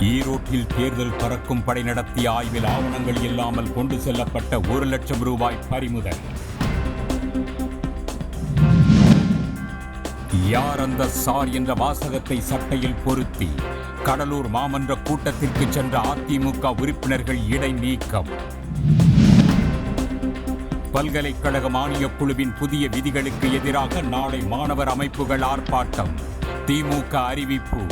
ஈரோட்டில் தேர்தல் பறக்கும் படை நடத்திய ஆய்வில் ஆவணங்கள் இல்லாமல் கொண்டு செல்லப்பட்ட ஒரு லட்சம் ரூபாய் பறிமுதல். யார் அந்த சார் என்ற வாசகத்தை சட்டையில் பொருத்தி கடலூர் மாமன்ற கூட்டத்திற்கு சென்ற அதிமுக உறுப்பினர்கள் இடை நீக்கம்? பல்கலைக்கழக மானியக் குழுவின் புதிய விதிகளுக்கு எதிராக நாளை மாணவர் அமைப்புகள் ஆர்ப்பாட்டம். திமுக அறிவிப்பு.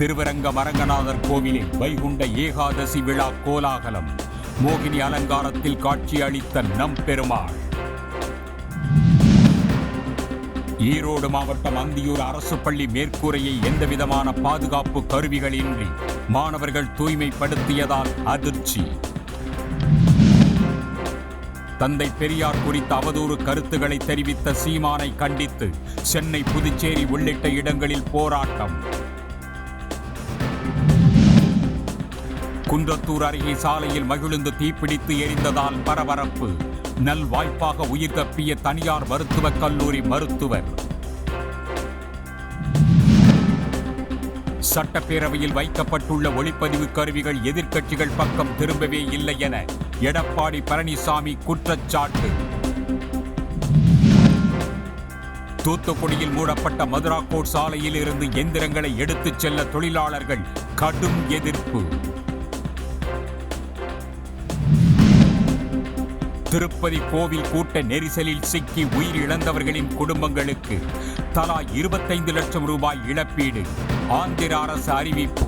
திருவரங்க மரங்கநாதர் கோவிலில் வைகுண்ட ஏகாதசி விழா கோலாகலம். மோகினி அலங்காரத்தில் காட்சி அளித்த நம் பெருமாள் ஈரோடு மாவட்டம் அந்தியூர் அரசு பள்ளி மேற்கூரையை எந்தவிதமான பாதுகாப்பு கருவிகளின்றி மாணவர்கள் தூய்மைப்படுத்தியதால் அதிர்ச்சி. தந்தை பெரியார் குறித்த அவதூறு கருத்துக்களை தெரிவித்த சீமானை கண்டித்து சென்னை புதுச்சேரி உள்ளிட்ட இடங்களில் போராட்டம். குன்றத்தூர் அருகே சாலையில் மகிழுந்து தீப்பிடித்து எரிந்ததால் பரபரப்பு. நல்வாய்ப்பாக உயிர் தப்பிய தனியார் மருத்துவக் கல்லூரி மருத்துவர். சட்டப்பேரவையில் வைக்கப்பட்டுள்ள ஒளிப்பதிவு கருவிகள் எதிர்க்கட்சிகள் பக்கம் திரும்பவே இல்லை என எடப்பாடி பழனிசாமி குற்றச்சாட்டு. தூத்துக்குடியில் மூடப்பட்ட மதுராக்கோட் சாலையில் இருந்து எந்திரங்களை எடுத்துச் செல்ல தொழிலாளர்கள் கடும் எதிர்ப்பு. திருப்பதி கோவில் கூட்ட நெரிசலில் சிக்கி உயிரிழந்தவர்களின் குடும்பங்களுக்கு தலா இருபத்தைந்து லட்சம் ரூபாய் இழப்பீடு. ஆந்திர அரசு அறிவிப்பு.